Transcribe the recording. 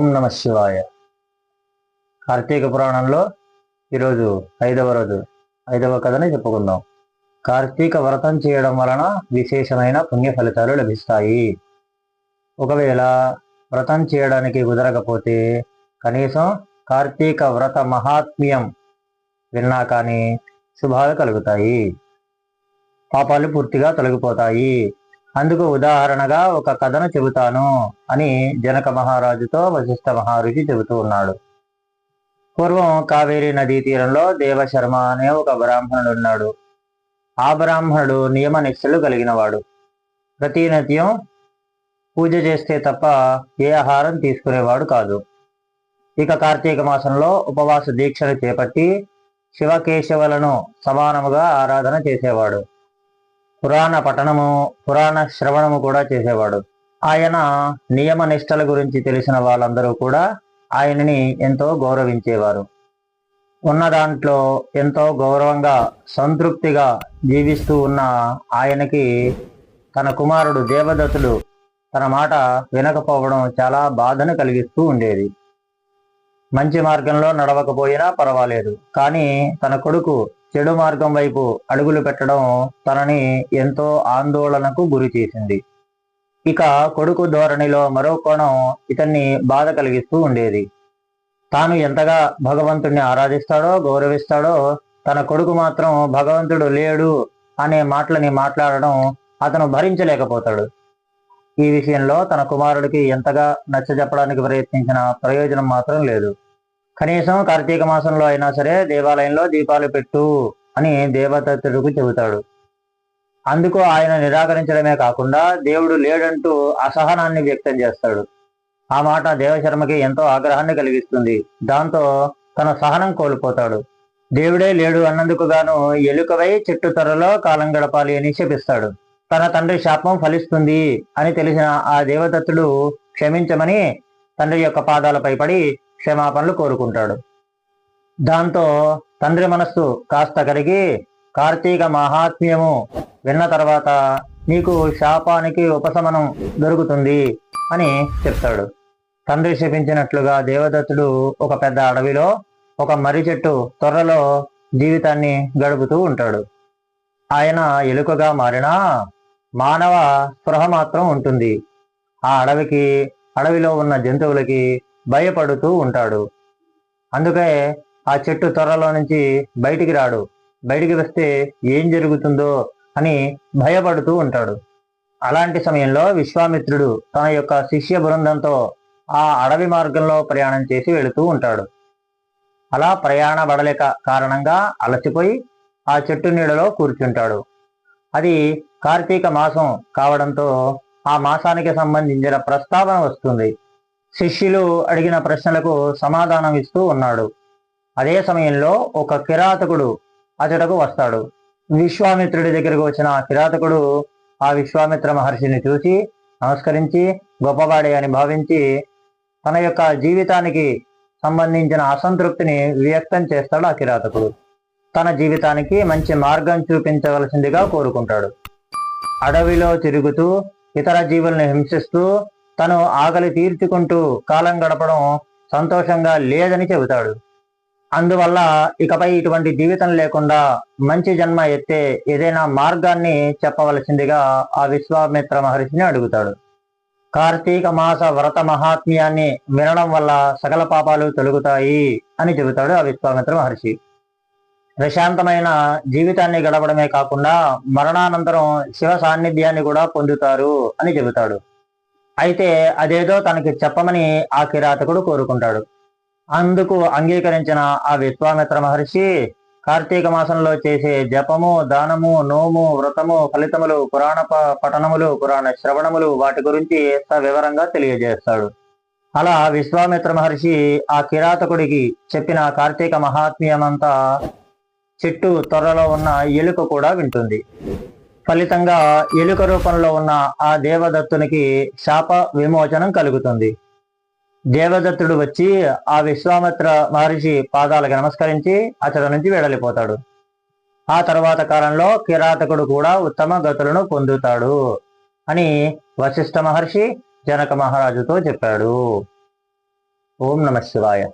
శివాయ. కార్తీక పురాణంలో ఈరోజు ఐదవ రోజు ఐదవ కథని చెప్పుకుందాం. కార్తీక వ్రతం చేయడం వలన విశేషమైన పుణ్య ఫలితాలు లభిస్తాయి. ఒకవేళ వ్రతం చేయడానికి కుదరకపోతే కనీసం కార్తీక వ్రత మహాత్మ్యం విన్నా కానీ శుభాలు కలుగుతాయి. పాపాలు పూర్తిగా తొలగిపోతాయి. అందుకు ఉదాహరణగా ఒక కథను చెబుతాను అని జనక మహారాజుతో వశిష్ఠ మహారుజి చెబుతూ ఉన్నాడు. పూర్వం కావేరీ నదీ తీరంలో దేవశర్మ అనే ఒక బ్రాహ్మణుడు ఉన్నాడు. ఆ బ్రాహ్మణుడు నియమ నిష్ఠలు కలిగినవాడు. ప్రతినిత్యం పూజ చేస్తే తప్ప ఏ ఆహారం తీసుకునేవాడు కాదు. ఇక కార్తీక మాసంలో ఉపవాస దీక్షను చేపట్టి శివకేశవులను సమానముగా ఆరాధన చేసేవాడు. పురాణ పఠనము పురాణ శ్రవణము కూడా చేసేవాడు. ఆయన నియమ నిష్టల గురించి తెలిసిన వాళ్ళందరూ కూడా ఆయనని ఎంతో గౌరవించేవారు. ఉన్న దాంట్లో ఎంతో గౌరవంగా సంతృప్తిగా జీవిస్తూ ఉన్న ఆయనకి తన కుమారుడు దేవదత్తుడు తన మాట వినకపోవడం చాలా బాధను కలిగిస్తూ ఉండేది. మంచి మార్గంలో నడవకపోయినా పర్వాలేదు. కానీ తన కొడుకు చెడు మార్గం వైపు అడుగులు పెట్టడం తనని ఎంతో ఆందోళనకు గురి చేసింది. ఇక కొడుకు ధోరణిలో మరో కోణం ఇతన్ని బాధ కలిగిస్తూ ఉండేది. తాను ఎంతగా భగవంతుణ్ణి ఆరాధిస్తాడో గౌరవిస్తాడో తన కొడుకు మాత్రం భగవంతుడు లేడు అనే మాటలని మాట్లాడడం అతను భరించలేకపోతాడు. ఈ విషయంలో తన కుమారుడికి ఎంతగా నచ్చజెప్పడానికి ప్రయత్నించిన ప్రయోజనం మాత్రం లేదు. కనీసం కార్తీక మాసంలో అయినా సరే దేవాలయంలో దీపాలు పెట్టు అని దేవదత్తుడికి చెబుతాడు. అందుకు ఆయన నిరాకరించడమే కాకుండా దేవుడు లేడంటూ అసహనాన్ని వ్యక్తం చేస్తాడు. ఆ మాట దేవశర్మకి ఎంతో ఆగ్రహాన్ని కలిగిస్తుంది. దాంతో తన సహనం కోల్పోతాడు. దేవుడే లేడు అన్నందుకు గాను ఎలుకవై చెట్టు తొరలో కాలం గడపాలి అని శపిస్తాడు. తన తండ్రి శాపం ఫలిస్తుంది అని తెలిసిన ఆ దేవదత్తుడు క్షమించమని తండ్రి యొక్క పాదాలపై పడి క్షమాపణలు కోరుకుంటాడు. దాంతో తండ్రి మనస్సు కాస్త కరిగి కార్తీక మహాత్మ్యము విన్న తర్వాత నీకు శాపానికి ఉపశమనం దొరుకుతుంది అని చెప్తాడు. తండ్రి శపించినట్లుగా దేవదత్తుడు ఒక పెద్ద అడవిలో ఒక మర్రి చెట్టు త్వరలో జీవితాన్ని గడుపుతూ ఉంటాడు. ఆయన ఎలుకగా మారినా మానవ స్పృహ మాత్రం ఉంటుంది. ఆ అడవికి అడవిలో ఉన్న జంతువులకి భయపడుతూ ఉంటాడు. అందుకే ఆ చెట్టు త్వరలో నుంచి బయటికి రాడు. బయటికి వస్తే ఏం జరుగుతుందో అని భయపడుతూ ఉంటాడు. అలాంటి సమయంలో విశ్వామిత్రుడు తన యొక్క శిష్య బృందంతో ఆ అడవి మార్గంలో ప్రయాణం చేసి వెళుతూ ఉంటాడు. అలా ప్రయాణ బడలేక కారణంగా అలసిపోయి ఆ చెట్టు నీడలో కూర్చుంటాడు. అది కార్తీక మాసం కావడంతో ఆ మాసానికి సంబంధించిన ప్రస్తావన వస్తుంది. శిష్యులు అడిగిన ప్రశ్నలకు సమాధానం ఇస్తూ ఉన్నాడు. అదే సమయంలో ఒక కిరాతకుడు అతడకు వస్తాడు. విశ్వామిత్రుడి దగ్గరకు వచ్చిన ఆ కిరాతకుడు ఆ విశ్వామిత్ర మహర్షిని చూసి నమస్కరించి గొప్పవాడే అని భావించి తన యొక్క జీవితానికి సంబంధించిన అసంతృప్తిని వ్యక్తం చేస్తాడు ఆ కిరాతకుడు. తన జీవితానికి మంచి మార్గం చూపించవలసిందిగా కోరుకుంటాడు. అడవిలో తిరుగుతూ ఇతర జీవుల్ని హింసిస్తూ తను ఆకలి తీర్చుకుంటూ కాలం గడపడం సంతోషంగా లేదని చెబుతాడు. అందువల్ల ఇకపై ఇటువంటి జీవితం లేకుండా మంచి జన్మ ఎత్తే ఏదైనా మార్గాన్ని చెప్పవలసిందిగా ఆ విశ్వామిత్ర మహర్షిని అడుగుతాడు. కార్తీక మాస వ్రత మహాత్మ్యాన్ని వినడం వల్ల సకల పాపాలు తొలుగుతాయి అని చెబుతాడు ఆ విశ్వామిత్ర మహర్షి. ప్రశాంతమైన జీవితాన్ని గడపడమే కాకుండా మరణానంతరం శివ సాన్నిధ్యాన్ని కూడా పొందుతారు అని చెబుతాడు. అయితే అదేదో తనకి చెప్పమని ఆ కిరాతకుడు కోరుకుంటాడు. అందుకు అంగీకరించిన ఆ విశ్వామిత్ర మహర్షి కార్తీక మాసంలో చేసే జపము దానము నోము వ్రతము ఫలితములు పురాణ పఠనములు పురాణ శ్రవణములు వాటి గురించి వివరంగా తెలియజేస్తాడు. అలా విశ్వామిత్ర మహర్షి ఆ కిరాతకుడికి చెప్పిన కార్తీక మహాత్మ్యమంతా చెట్టు త్వరలో ఉన్న ఎలుక కూడా వింటుంది. ఫలితంగా ఎలుక రూపంలో ఉన్న ఆ దేవదత్తునికి శాప విమోచనం కలుగుతుంది. దేవదత్తుడు వచ్చి ఆ విశ్వామిత్ర మహర్షి పాదాలకు నమస్కరించి అతడి నుంచి వెడలిపోతాడు. ఆ తర్వాత కాలంలో కిరాతకుడు కూడా ఉత్తమ గతులను పొందుతాడు అని వశిష్ఠ మహర్షి జనక మహారాజుతో చెప్పాడు. ఓం నమ శివాయ.